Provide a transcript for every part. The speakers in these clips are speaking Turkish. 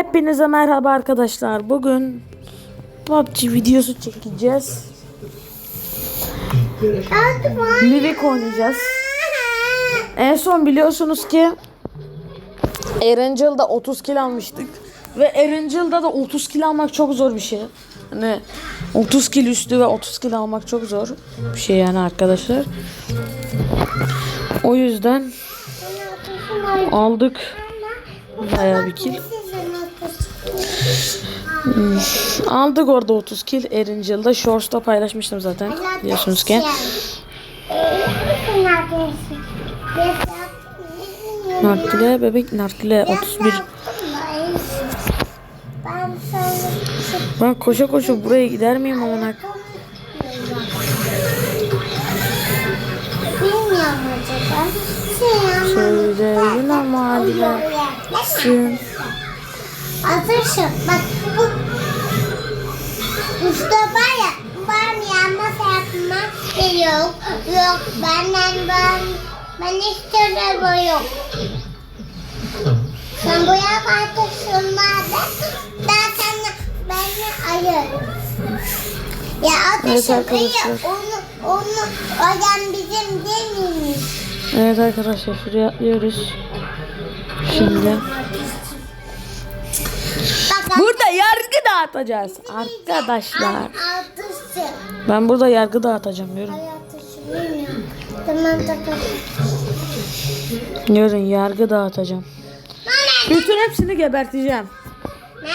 Hepinize merhaba arkadaşlar. Bugün PUBG videosu çekeceğiz. Livik oynayacağız. En son biliyorsunuz ki Erangel'da 30 kill almıştık. Ve Erangel'da da 30 kill almak çok zor bir şey. Hani 30 kill üstü ve 30 kill almak çok zor bir şey yani arkadaşlar. O yüzden aldık bayağı bir kill. Aldık orada 30 kill. Erincel'da Shorts'ta paylaşmıştım zaten. Biliyorsunuz ki. Nargile bebek nargile 31. Ben koşa koşa buraya gider miyim amına? bilmiyorum acaba. Söyleyin ama hadi Sün. Ateşim bak bu Mustafa ya ben yanlış yapma yok yok benden ben ben istiyorum bu yok. Sen bu yak arkadaşınlarda ben sana beni ayırırım. Ya Evet ateşim arkadaşlar. onu onu hocam bizim değil miymiş? Evet arkadaşlar şuraya atlıyoruz. Şimdi. Yargı dağıtacağız arkadaşlar. Ben burada yargı dağıtacağım tamam. Diyorum yargı dağıtacağım. Bütün hepsini geberteceğim. Ne?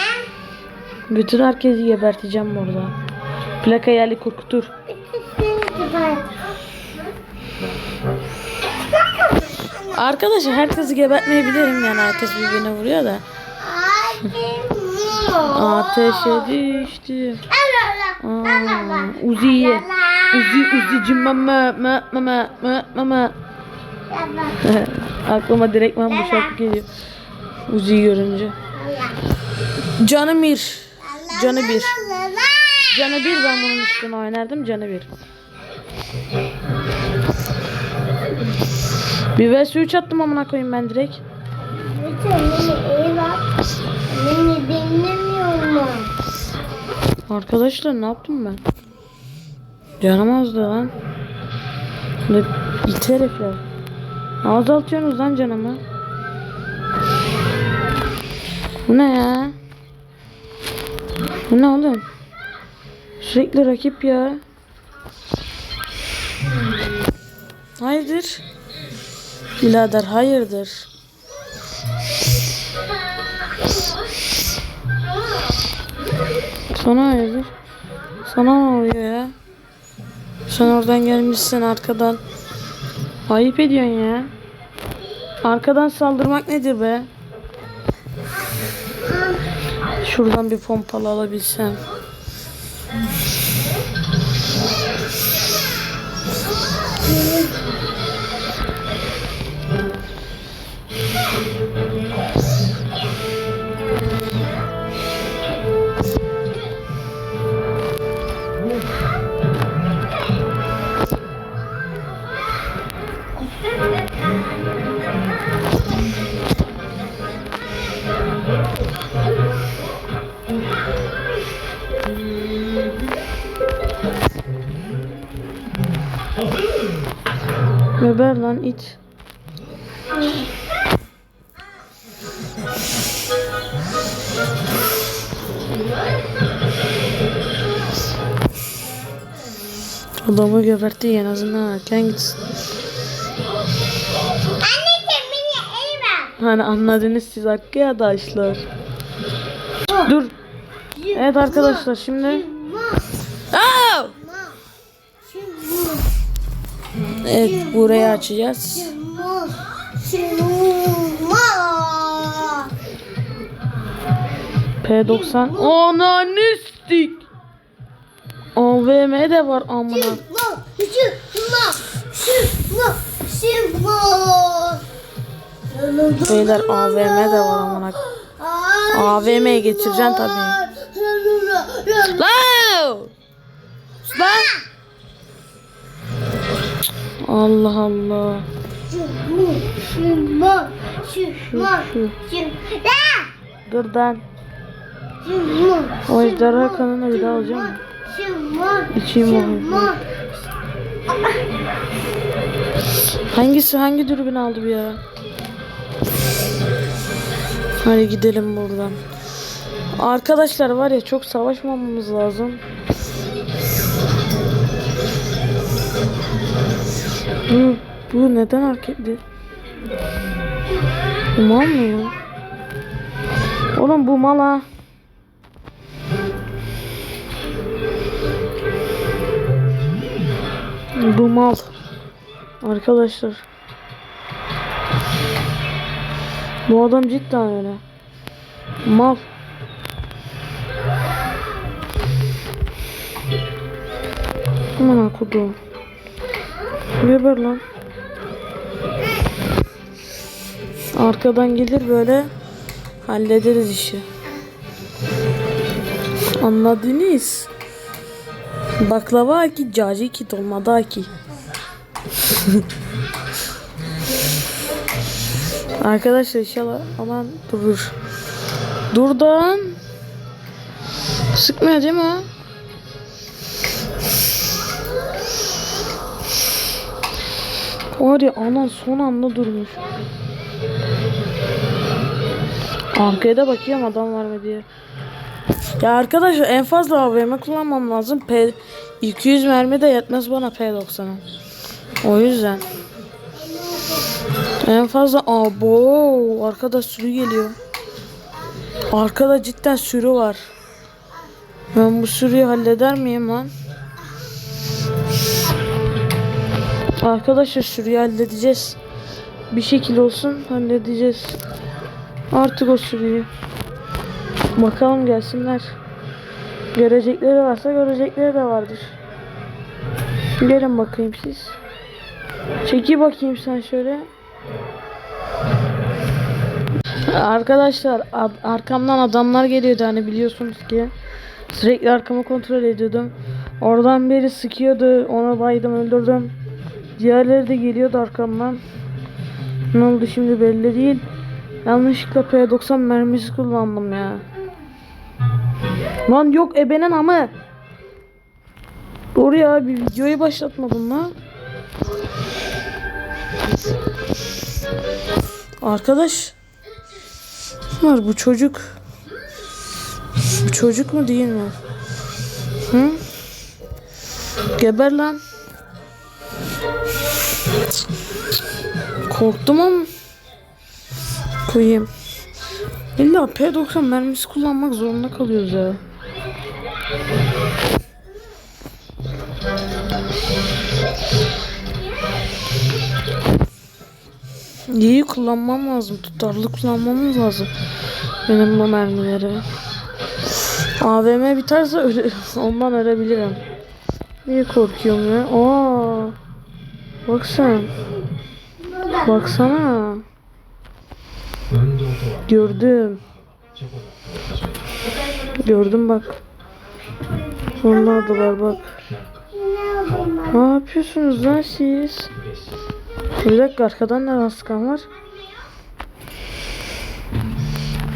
Bütün herkesi geberteceğim burada. Plaka yerli korkutur. Arkadaşlar herkesi gebertmeyebilirim yani herkes birbirine vuruyor da. Ateşe düştü. Aa, Uzi'ye. Uzi Uzi cimama ma ma ma ma ma ma. Aklıma direktman bu şarkı geliyor. Uzi'yi görünce. Canı bir. Canı bir. Canı bir ben bunun üstüne oynardım canı bir. Bir vs 3 attım amına koyayım ben direkt. Beni dinlemiyor mu? Arkadaşlar ne yaptım ben? Canım lan. Ne it herifler. Ne azaltıyorsunuz lan canımı? Bu ne ya? Bu ne oğlum? Sürekli rakip ya. Hayırdır? Birader hayırdır? Sana hayırdır? Sana ne oluyor ya? Sen oradan gelmişsin arkadan. Ayıp ediyorsun ya. Arkadan saldırmak nedir be? Şuradan bir pompalı alabilsem. Geber lan it. Adamı gebertti en azından erken gitsin. Hani anladınız siz arkadaşlar. Dur. Evet arkadaşlar şimdi. Evet burayı açacağız. P90. Onanistik. AVM de var amına. Beyler AVM de var amına. AVM'ye geçireceksin tabii. Lan! Lan! Allah Allah. Şu, şu, şu, şu, şu. Dur ben. O ejderha kanını bir daha alacağım mı? İçeyim onu. Hangisi hangi dürbün aldı bu ya? Hadi gidelim buradan. Arkadaşlar var ya çok savaşmamamız lazım. Bu, neden hareketli? Bu mal mı ya? Oğlum bu mal ha. Bu mal. Arkadaşlar. Bu adam cidden öyle. Mal. Aman akudum. Geber lan. Arkadan gelir böyle hallederiz işi. Anladınız? Baklava ki cacı ki dolmada ki. Arkadaşlar inşallah aman durur. Durdan. Sıkmıyor değil mi? Var ya anan son anda durmuş. Arkaya da bakıyorum adam var mı diye. Ya arkadaşlar en fazla AVM kullanmam lazım. P 200 mermi de yetmez bana P90'a. O yüzden. En fazla abo arkada sürü geliyor. Arkada cidden sürü var. Ben bu sürüyü halleder miyim lan? Arkadaşlar sürüyü halledeceğiz. Bir şekil olsun halledeceğiz. Artık o sürüyü. Bakalım gelsinler. Görecekleri varsa görecekleri de vardır. Gelin bakayım siz. Çeki bakayım sen şöyle. Arkadaşlar ad- arkamdan adamlar geliyordu hani biliyorsunuz ki. Sürekli arkamı kontrol ediyordum. Oradan biri sıkıyordu. Ona baydım öldürdüm. Diğerleri de geliyordu arkamdan. Ne oldu şimdi belli değil. Yanlışlıkla P90 mermisi kullandım ya. Lan yok ebenin amı. Doğru ya bir videoyu başlatmadım lan. Arkadaş. Var bu çocuk. Bu çocuk mu değil mi? Hı? Geber lan. Korktum ama. Koyayım. İlla P90 mermisi kullanmak zorunda kalıyoruz ya. İyi kullanmam lazım. Tutarlı kullanmamız lazım. Benim bu mermileri. AVM biterse öle, ondan ölebilirim. Niye korkuyorum ya? Aa. Bak sen. Baksana. Gördüm. Gördüm bak. Onlardalar bak. Ne yapıyorsunuz lan siz? Bir dakika arkadan neden sıkan var?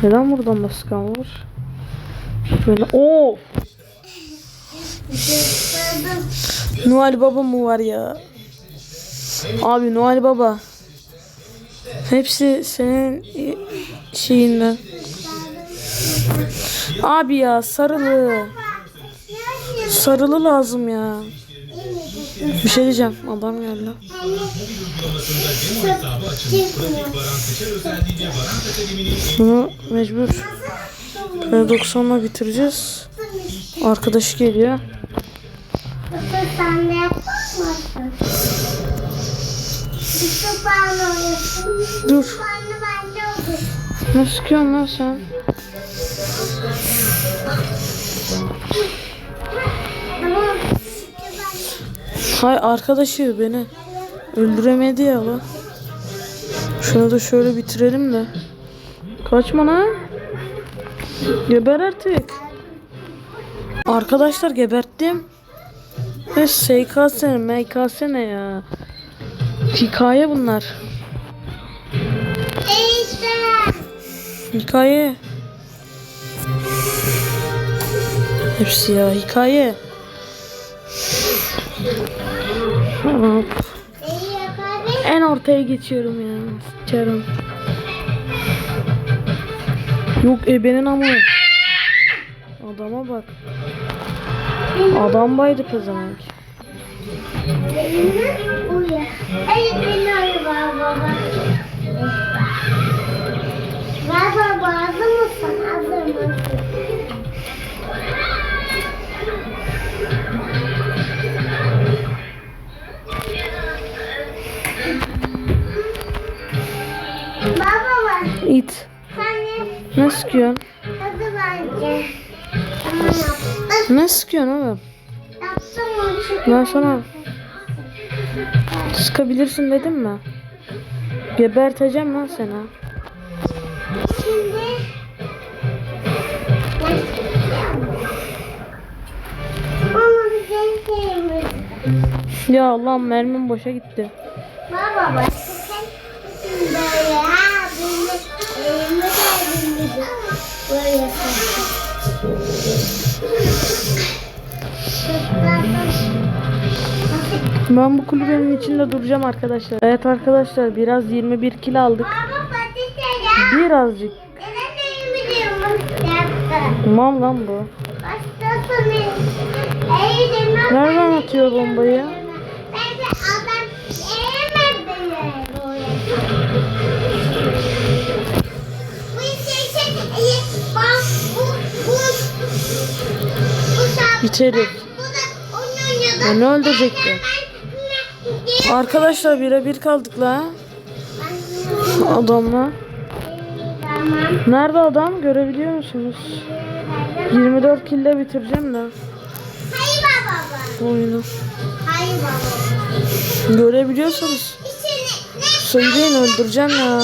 Neden buradan da sıkan var? Böyle o Noel Baba mı var ya? Abi Noel Baba. Hepsi senin şeyinden. Abi ya sarılı. Sarılı lazım ya. Bir şey diyeceğim. Adam geldi. Bunu mecbur P90'la bitireceğiz. Arkadaşı geliyor. Sen de yapmasın. Dur. Ne sıkıyorsun lan sen? Hay arkadaşı beni öldüremedi ya lan. Şunu da şöyle bitirelim de. Kaçma lan. Geber artık. Arkadaşlar geberttim. Ne, MKS ne ya? Hikaye bunlar. Hikaye. Hepsi ya hikaye. Hop. En ortaya geçiyorum ya. Sıçarım. Yok ebenin ama. Adama bak. Adam baydı pezevenk. Uyu. Hadi beni uyu baba. Baba hazır mısın? Hazır mısın? İt. Ne sıkıyorsun? Ne sıkıyorsun oğlum? Ben sana sıkabilirsin dedim mi? Geberteceğim lan seni. Ya Allah'ım mermim boşa gitti. Baba böyle Ben bu kulübenin içinde duracağım arkadaşlar. Evet arkadaşlar biraz 21 kilo aldık. Birazcık. Mal lan bu. Nereden atıyor bombayı? Şey şey onun yanında. Beni öldürecekti. Arkadaşlar birebir kaldık la. Adamla. Nerede adam görebiliyor musunuz? 24 kilde bitireceğim de Hayır baba. oyunu. Hayır baba. Ne söyleyin öldüreceğim ya.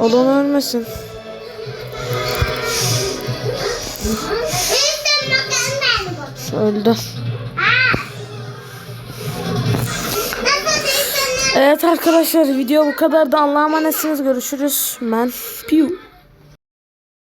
Adam ölmesin. Öldü. Evet arkadaşlar video bu kadar da Allah'a emanetsiniz. Görüşürüz. Ben Piu.